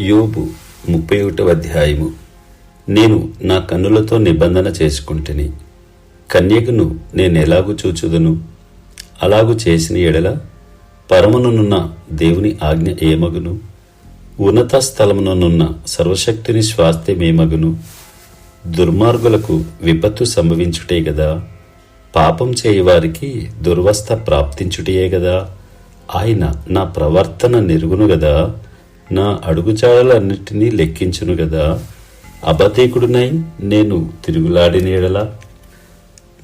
యోబు ముప్పై ఒకటవ అధ్యాయము. నేను నా కన్నులతో నిబంధన చేసుకుంటుని కన్యకను ఎలాగు చూచుదును? అలాగు చేసిన ఎడల పరమునున్న దేవుని ఆజ్ఞ ఏమగును? ఉన్నత స్థలముననున్న సర్వశక్తిని స్వాస్థ్యమేమగును దుర్మార్గులకు విపత్తు సంభవించుటే గదా? పాపం చేయవారికి దుర్వస్థ ప్రాప్తించుటయే గదా? ఆయన నా ప్రవర్తన నెరుగును గదా? నా అడుగుజాడలన్నిటినీ లెక్కించును గదా. అబద్ధీకుడునై నేను తిరుగులాడిన ఎడల.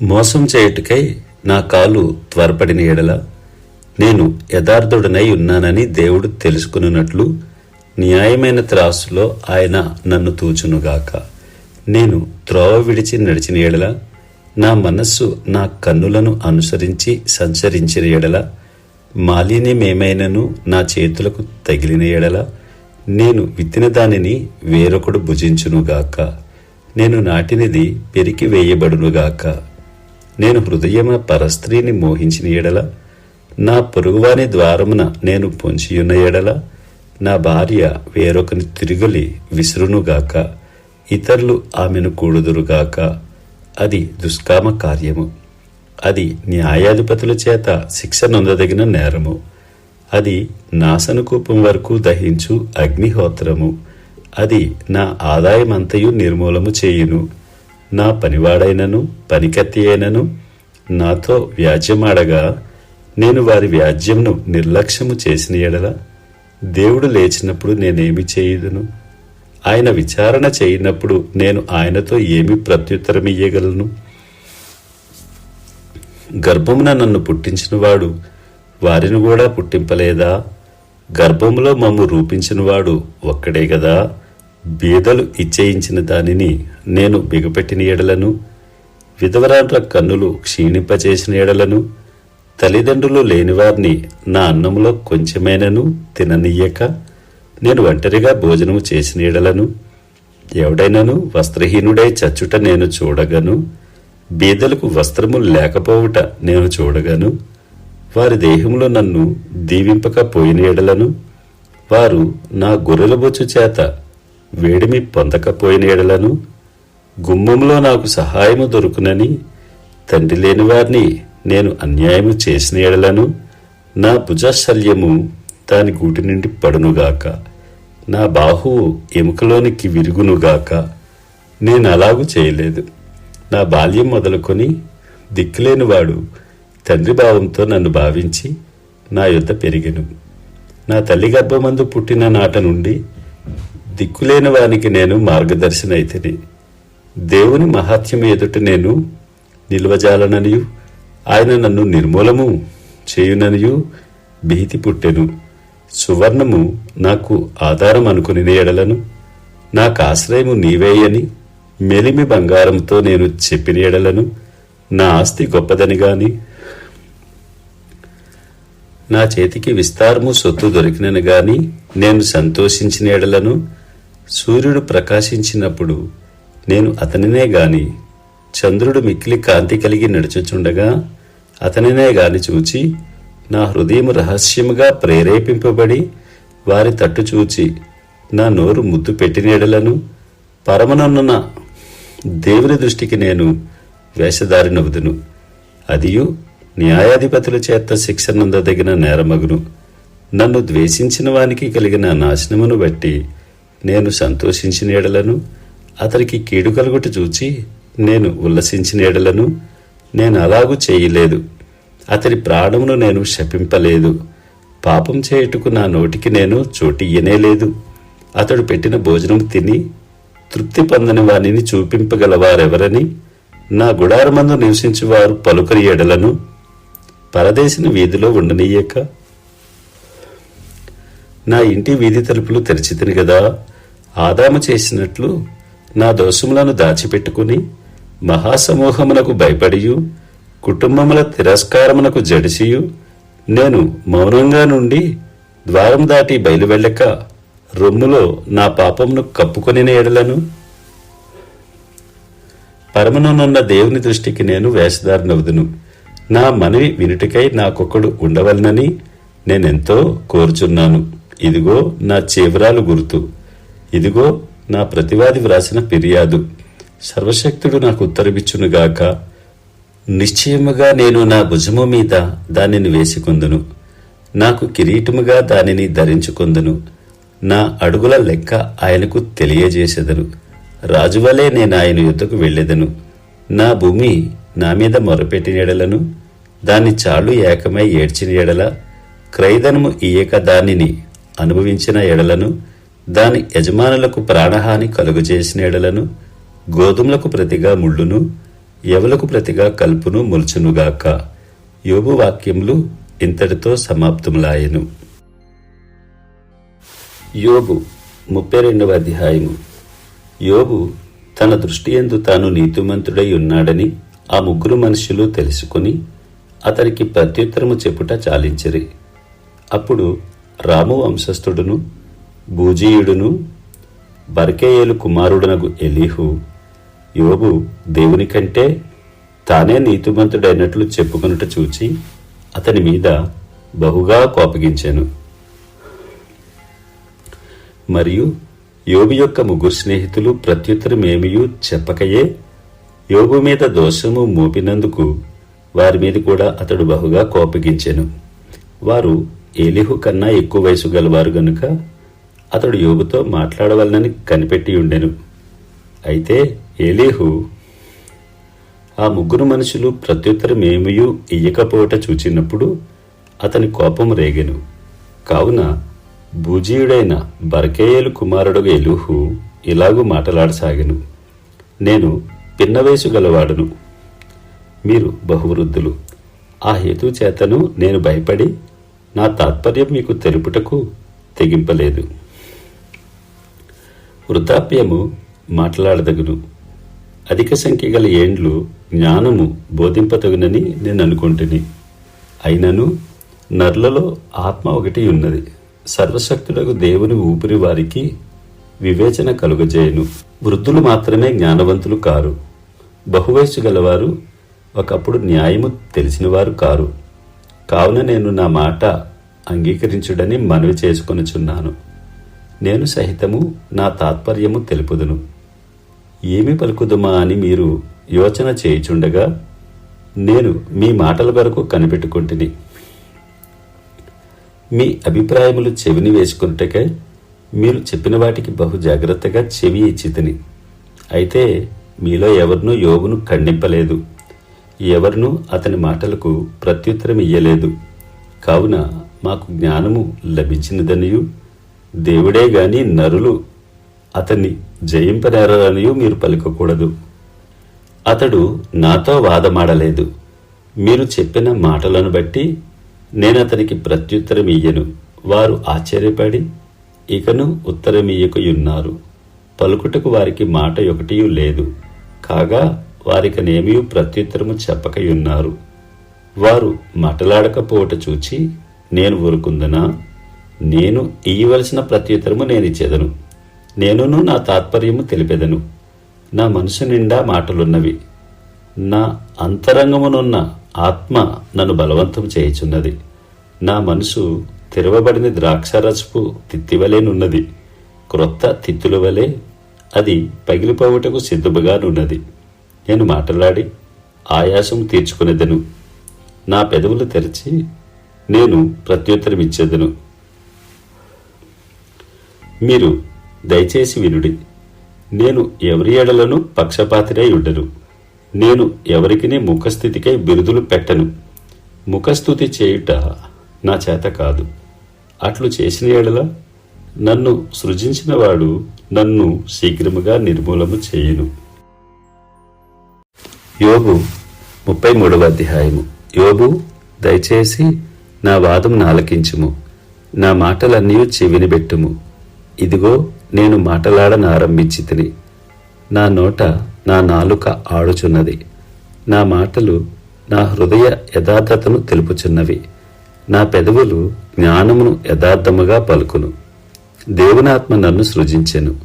మోసం చేయుటకై నా కాలు త్వరపడిన ఎడల. నేను యథార్థుడనై ఉన్నానని దేవుడు తెలుసుకున్నట్లు న్యాయమైన త్రాసులో ఆయన నన్ను తూచునుగాక నేను త్రోవ విడిచి నడిచిన ఎడల. నా మనస్సు నా కన్నులను అనుసరించి సంచరించిన ఎడల. మాలిన్యమేమైనను నా చేతులకు తగిలిన ఎడల నేను విత్తిన దానిని వేరొకడు భుజించునుగాక నేను నాటినది పెరికి వేయబడునుగాక నేను హృదయమున పరస్త్రీని మోహించిన ఎడల నా పొరుగువాని ద్వారమున నేను పొంచియున్న ఎడల నా భార్య వేరొకని తిరుగులి విసురునుగాక ఇతరులు ఆమెను కూడుదురుగాక అది దుష్కామ కార్యము. అది న్యాయాధిపతుల చేత శిక్ష నొందదగిన నేరము. అది నాశనకూపం వరకు దహించు అగ్నిహోత్రము. అది నా ఆదాయమంతయు నిర్మూలము చేయును. నా పనివాడైనను పనికత్తి అయినను నాతో వ్యాజ్యమాడగా నేను వారి వ్యాజ్యంను నిర్లక్ష్యము చేసిన ఎడల దేవుడు లేచినప్పుడు నేనేమి చేయుదును? ఆయన విచారణ చేయనప్పుడు నేను ఆయనతో ఏమి ప్రత్యుత్తరం ఇయ్యగలను గర్భమున నన్ను పుట్టించినవాడు వారిని కూడా పుట్టింపలేదా? గర్భములో మమ్ము రూపించినవాడు ఒక్కడే గదా? బీదలు ఇచ్చేయించిన దానిని నేను బిగపెట్టిన ఎడలను విధవరాండ్ర కన్నులు క్షీణింపచేసిన ఎడలను తల్లిదండ్రులు లేనివారిని నా అన్నములో కొంచెమైనను తిననీయక నేను ఒంటరిగా భోజనము చేసిన ఎడలను ఎవడైనను వస్త్రహీనుడై చచ్చుట నేను చూడగను. బీదలకు వస్త్రము లేకపోవుట నేను చూడగాను వారి దేహంలో నన్ను దీవింపకపోయిన ఎడలను. వారు నా గొర్రెల బొచ్చు చేత వేడిమి పొందకపోయిన ఎడలను. గుమ్మంలో నాకు సహాయము దొరుకునని తండ్రి లేని వారిని నేను అన్యాయము చేసిన ఎడలను. నా భుజశల్యము దాని గూటి నుండి పడునుగాక. నా బాహువు ఎముకలోనికి విరుగునుగాక. నేను అలాగూ చేయలేదు. నా బాల్యం మొదలుకొని దిక్కులేనివాడు తండ్రి భావంతో నన్ను భావించి నా యొద్ద పెరిగెను. నా తల్లి గర్భమందు పుట్టిన నాట నుండి దిక్కులేని వానికి నేను మార్గదర్శన మార్గదర్శనైతిని. దేవుని మహాత్యం ఎదుట నేను నిల్వజాలననియు. ఆయన నన్ను నిర్మూలము చేయుననియు భీతి పుట్టెను. సువర్ణము నాకు ఆధారం అనుకుని ఎడలను. నాకు ఆశ్రయము నీవేయని మెలిమి బంగారంతో నేను చెప్పిన ఎడలను నా ఆస్తి గొప్పదని గాని నా చేతికి విస్తారము సొత్తు దొరికినను గాని నేను సంతోషించిన ఎడలను సూర్యుడు ప్రకాశించినప్పుడు నేను అతనినే గాని చంద్రుడు మిక్కిలి కాంతి కలిగి నడుచుచుండగా అతనినే గాని చూచి నా హృదయం రహస్యముగా ప్రేరేపింపబడి వారి తట్టు చూచి నా నోరు ముద్దు పెట్టిన ఎడలను పరమనన్నున దేవుని దృష్టికి నేను వేషధారినవుదును. అదియు న్యాయాధిపతుల చేత శిక్ష నందదగిన నేరమగును. నన్ను ద్వేషించిన వానికి కలిగిన నాశనమును బట్టి నేను సంతోషించిన ఎడలను అతనికి కీడు కలుగుట చూచి నేను ఉల్లసించిన ఎడలను నేను అలాగూ చేయలేదు. అతని ప్రాణమును నేను శపింపలేదు. పాపం చేయుటకు నా నోటికి నేను చోటియ్యనే లేదు. అతడు పెట్టిన భోజనం తిని తృప్తి పొందని వానిని చూపింపగలవారెవరని? నా గుడారమందు నివసించువారు పలుకరి ఎడలను పరదేశిని వీధిలో ఉండనీయక. నా ఇంటి వీధి తలుపులు తెరిచితిని కదా ఆదాము చేసినట్లు నా దోషములను దాచిపెట్టుకుని మహాసమూహమునకు భయపడియు కుటుంబముల తిరస్కారమునకు జడిసియు నేను మౌనంగా నుండి ద్వారం దాటి బయలువెళ్ళక రొమ్ములో నా పాపమును కప్పుకొని ఎడలను పరమనున్న దేవుని దృష్టికి నేను వేషధారనవుదును నా మనవి వినుటికై నాకొకడు ఉండవలనని నేనెంతో కోరుచున్నాను. ఇదిగో నా చేవరాలు గుర్తు. ఇదిగో నా ప్రతివాది వ్రాసిన ఫిర్యాదు. సర్వశక్తుడు నాకు ఉత్తరమిచ్చునుగాక. నిశ్చయముగా నేను నా భుజము మీద దానిని వేసుకొందును. నాకు కిరీటముగా దానిని ధరించుకొందును. నా అడుగుల లెక్క ఆయనకు తెలియజేసెదను రాజువలే నేను ఆయన యుద్ధకు వెళ్ళెదను. నా భూమి నా మీద మొరపెట్టిన ఎడలను దాని చాళ్ళు ఏకమై ఏడ్చిన ఎడల క్రైదనము ఇయ్యక దానిని అనుభవించిన ఎడలను దాని యజమానులకు ప్రాణహాని కలుగజేసిన ఎడలను గోధుమలకు ప్రతిగా ముళ్ళును ఎవలకు ప్రతిగా కల్పును ముల్చునుగాక. యోగు వాక్యములు ఇంతటితో సమాప్తములాయెను. యోబు ముప్పై రెండవ అధ్యాయము. యోబు తన దృష్టి ఎందు తాను నీతిమంతుడై ఉన్నాడని ఆ ముగ్గురు మనుషులు తెలుసుకుని అతనికి ప్రత్యుత్తరము చెప్పుట చాలించిరి. అప్పుడు రాము వంశస్థుడును భూజీయుడును బర్కేయేలు కుమారుడనగు ఎలీహు యోబు దేవుని కంటే తానే నీతిమంతుడైనట్లు చెప్పుకొనుట చూచి అతని మీద బహుగా కోపగించాను. మరియు యోబు యొక్క ముగ్గురు స్నేహితులు ప్రత్యుత్తరమేమియూ చెప్పకయే? యోబు మీద దోషము మోపినందుకు వారి మీద కూడా అతడు బహుగా కోపగించెను. వారు ఏలిహు కన్నా ఎక్కువ వయసు గలవారు గనుక అతడు యోగుతో మాట్లాడవలనని కనిపెట్టి ఉండెను అయితే ఏలీహు ఆ ముగ్గురు మనుషులు ప్రత్యుత్తరమేమియూ ఇయ్యకపోవట చూచినప్పుడు అతని కోపం రేగెను. కావున భూజీయుడైన బర్కేయలు కుమారుడు ఎలుహు ఇలాగూ మాట్లాడసాగాను. నేను పిన్నవయసు గలవాడును. మీరు బహువృద్ధులు. ఆ హేతు చేతను నేను భయపడి నా తాత్పర్యం మీకు తెలుపుటకు తెగింపలేదు. వృద్ధాప్యము మాట్లాడదగును. అధిక సంఖ్య గల ఏండ్లు జ్ఞానము బోధింపతగునని నేను అనుకుంటుని. అయినను నర్లలో ఆత్మ ఒకటి ఉన్నది. సర్వశక్తులకు దేవుని ఊపిరి వారికి వివేచన కలుగజేయును. వృద్ధులు మాత్రమే జ్ఞానవంతులు కారు. బహువయస్సు గలవారు ఒకప్పుడు న్యాయము తెలిసినవారు కారు. కావున నేను నా మాట అంగీకరించుడని మనవి చేసుకొనుచున్నాను. నేను సహితము నా తాత్పర్యము తెలుపుదును. ఏమి పలుకుదుమా అని మీరు యోచన చేయుచుండగా నేను మీ మాటల వరకు కనిపెట్టుకుంటుని. మీ అభిప్రాయములు చెవిని వేసుకున్నటకై మీరు చెప్పిన వాటికి బహు జాగ్రత్తగా చెవి ఇచ్చితిని. అయితే మీలో ఎవరినూ యోగును ఖండింపలేదు. ఎవరినూ అతని మాటలకు ప్రత్యుత్తరం ఇయ్యలేదు. కావున మాకు జ్ఞానము లభించినదనియు దేవుడే గాని నరులు అతన్ని జయింపనేరనియు మీరు పలుకకూడదు. అతడు నాతో వాదమాడలేదు. మీరు చెప్పిన మాటలను బట్టి నేను అతనికి ప్రత్యుత్తరం ఇయ్యను వారు ఆశ్చర్యపడి ఇకను ఉత్తరమియ్యకయున్నారు. పలుకుటకు వారికి మాట ఒకటి లేదు. కాగా వారికనేమీ ప్రత్యుత్తరము చెప్పకయున్నారు. వారు మాటలాడకపోవట చూచి నేను ఊరుకుందనా? నేను ఇయ్యవలసిన ప్రత్యుత్తరము నేనిచ్చేదను. నేనును నా తాత్పర్యము తెలిపెదను. నా మనసు నిండా మాటలున్నవి. నా అంతరంగమునున్న ఆత్మ నన్ను బలవంతం చేయుచున్నది. నా మనసు తెరవబడిన ద్రాక్షరసపు తిత్తివలేనున్నది. క్రొత్త తిత్తుల వలె అది పగిలిపోవుటకు సిద్ధముగానున్నది. నేను మాట్లాడి ఆయాసం తీర్చుకునేదను. నా పెదవులు తెరిచి నేను ప్రత్యుత్తరం ఇచ్చేదను మీరు దయచేసి వినుడి. నేను ఎవరి ఎడలను పక్షపాతినై ఉండను. నేను ఎవరికిని ముఖస్థితికై బిరుదులు పెట్టను. ముఖస్థుతి చేయుట నా చేత కాదు. అట్లు చేసిన ఎడల నన్ను సృజించినవాడు నన్ను శీఘ్రముగా నిర్మూలము చేయును. యోగు ముప్పై మూడవ అధ్యాయము. యోగు దయచేసి నా వాదం నాలకించుము నా మాటలన్నీ చెవిని పెట్టుము. ఇదిగో నేను మాటలాడనారంభించి తిని నా నోట నా నాలుక ఆడుచున్నది. నా మాటలు నా హృదయ యథార్థతను తెలుపుచున్నవి. నా పెదవులు జ్ఞానమును యథార్థముగా పలుకును. దేవునాత్మ నన్ను సృజించెను.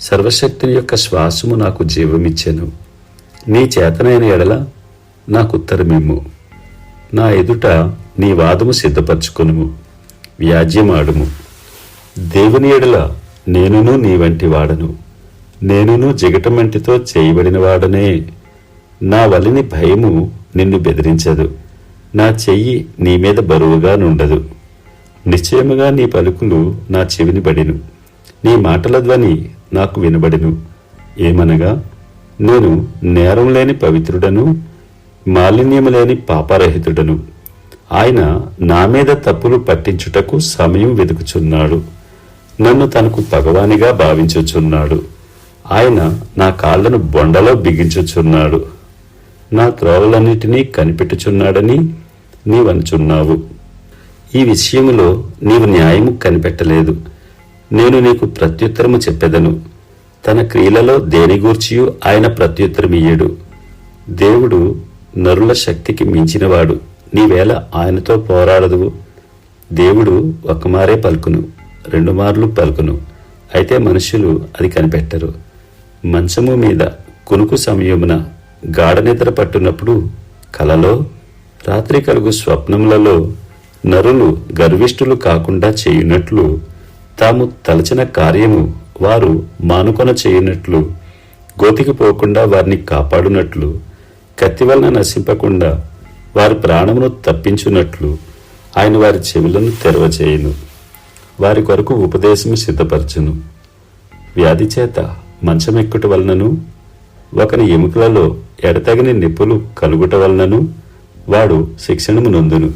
సర్వశక్తుని యొక్క శ్వాసము నాకు జీవమిచ్చెను. నీ చేతనైన ఎడల నాకు ఉత్తరమిమ్ము. నా ఎదుట నీ వాదము సిద్ధపరచుకొనుము. వ్యాజ్యమాడుము. దేవుని ఎడల నేనును నీ వంటి వాడను. నేనును జిగటమంటితో చేయబడిన వాడనే నా వలిని భయము నిన్ను బెదిరించదు. నా చెయ్యి నీ మీద బరువుగా నుండదు. నిశ్చయముగా నీ పలుకులు నా చెవిని బడిను. నీ మాటల ధ్వని నాకు వినబడిను. ఏమనగా నేను నేరం లేని పవిత్రుడను మాలిన్యము లేని పాపరహితుడను. ఆయన నా మీద తప్పులు పట్టించుటకు సమయం వెతుకుచున్నాడు. నన్ను తనకు పగవానిగా భావించుచున్నాడు. ఆయన నా కాళ్ళను బొండలో బిగించుచున్నాడు. నా త్రోవలన్నిటినీ కనిపెట్టుచున్నాడని నీవనుచున్నావు. ఈ విషయములో నీవు న్యాయము కనిపెట్టలేదు. నేను నీకు ప్రత్యుత్తరము చెప్పెదను. తన క్రియలలో దేని గూర్చియు ఆయన ప్రత్యుత్తరమియ్యడు. దేవుడు నరుల శక్తికి మించినవాడు. నీవేళ ఆయనతో పోరాడదు. దేవుడు ఒక్కమారే పలుకును రెండు మార్లు పలుకును. అయితే మనుషులు అది కనిపెట్టరు. మంచము మీద కునుకు సమయమున గాఢ నిద్ర పట్టునప్పుడు కలలో రాత్రి కలుగు స్వప్నములలో నరులు గర్విష్ఠులు కాకుండా చేయునట్లు తాము తలచిన కార్యము వారు మానుకొన చేయునట్లు గోతికి పోకుండా వారిని కాపాడునట్లు కత్తి వలన నశింపకుండా వారి ప్రాణమును తప్పించునట్లు ఆయన వారి చెవులను తెరవచేయును. వారి కొరకు ఉపదేశము సిద్ధపరచును. వ్యాధి చేత మంచమెక్కుట వలనను ఒకని ఎముకలలో ఎడతగిన నిప్పులు కలుగుట వలనను వాడు శిక్షణము నొందును.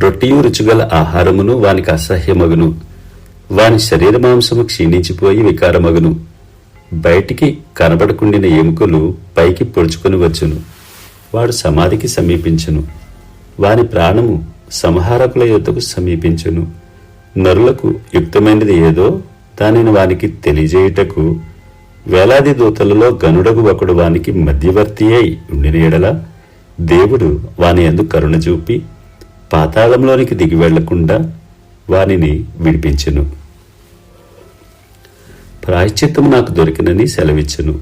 రొట్టియు రుచిగల ఆహారమును వానికి అసహ్యమగును. వాని శరీర మాంసము క్షీణించిపోయి వికారమగును. బయటికి కనబడకుండిన ఎముకలు పైకి పొడుచుకొని వచ్చును. వాడు సమాధికి సమీపించును. వాని ప్రాణము సంహారకుల యొద్దకు సమీపించును. నరులకు యుక్తమైనది ఏదో దానిని వానికి తెలియజేయుటకు వేలాది దూతలలో గనుడగు ఒకడు వానికి మధ్యవర్తి అయి ఉండిన ఎడల దేవుడు వాని ఎందు కరుణ చూపి పాతాళంలోనికి దిగి వెళ్ళకుండా వానిని విడిపించెను. ప్రాయశ్చిత్తము నాకు దొరికినని సెలవిచ్చును.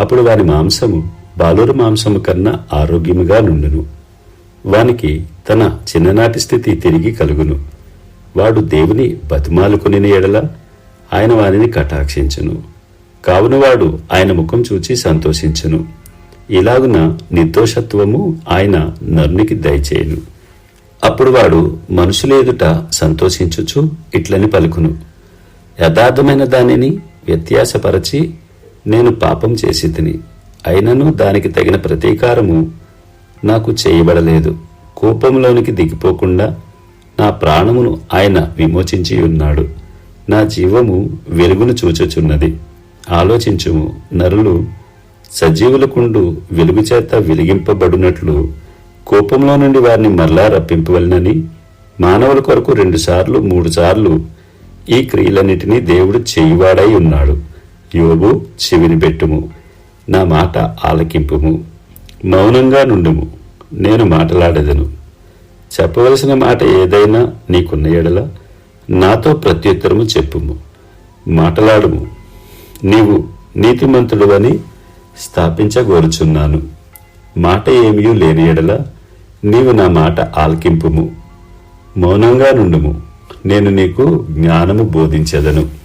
అప్పుడు వాని మాంసము బాలుర మాంసము కన్నా ఆరోగ్యముగా నుండును. వానికి తన చిన్ననాటి స్థితి తిరిగి కలుగును. వాడు దేవుని బతిమాలుకుని ఎడల ఆయన వారిని కటాక్షించును. కావున వాడు ఆయన ముఖం చూచి సంతోషించును. ఇలాగున నిర్దోషత్వము ఆయన నరునికి దయచేయును. అప్పుడు వాడు మనుషుల ఎదుట సంతోషించుచు ఇట్లని పలుకును. యథార్థమైన దానిని వ్యత్యాసపరచి నేను పాపం చేసి తిని అయినను దానికి తగిన ప్రతీకారము నాకు చేయబడలేదు. కోపంలోనికి దిగిపోకుండా నా ప్రాణమును ఆయన విమోచించి ఉన్నాడు నా జీవము వెలుగును చూచుచున్నది. ఆలోచించుము నరులు సజీవులకుండు వెలుగు చేత వెలిగింపబడినట్లు కోపంలో నుండి వారిని మరలా రప్పింపవలనని మానవుల కొరకు రెండుసార్లు మూడుసార్లు ఈ క్రియలన్నిటినీ దేవుడు చేయువాడై ఉన్నాడు. యోబు చెవిని పెట్టుము నా మాట ఆలకింపుము మౌనంగా నుండుము నేను మాటలాడెదను. చెప్పవలసిన మాట ఏదైనా నీకున్న ఎడల నాతో ప్రత్యుత్తరము చెప్పుము మాటలాడుము. నీవు నీతిమంతుడువని స్థాపించగోరుచున్నాను. మాట ఏమీ లేని ఎడల నీవు నా మాట ఆల్కింపుము. మౌనంగా నుండుము. నేను నీకు జ్ఞానము బోధించెదను.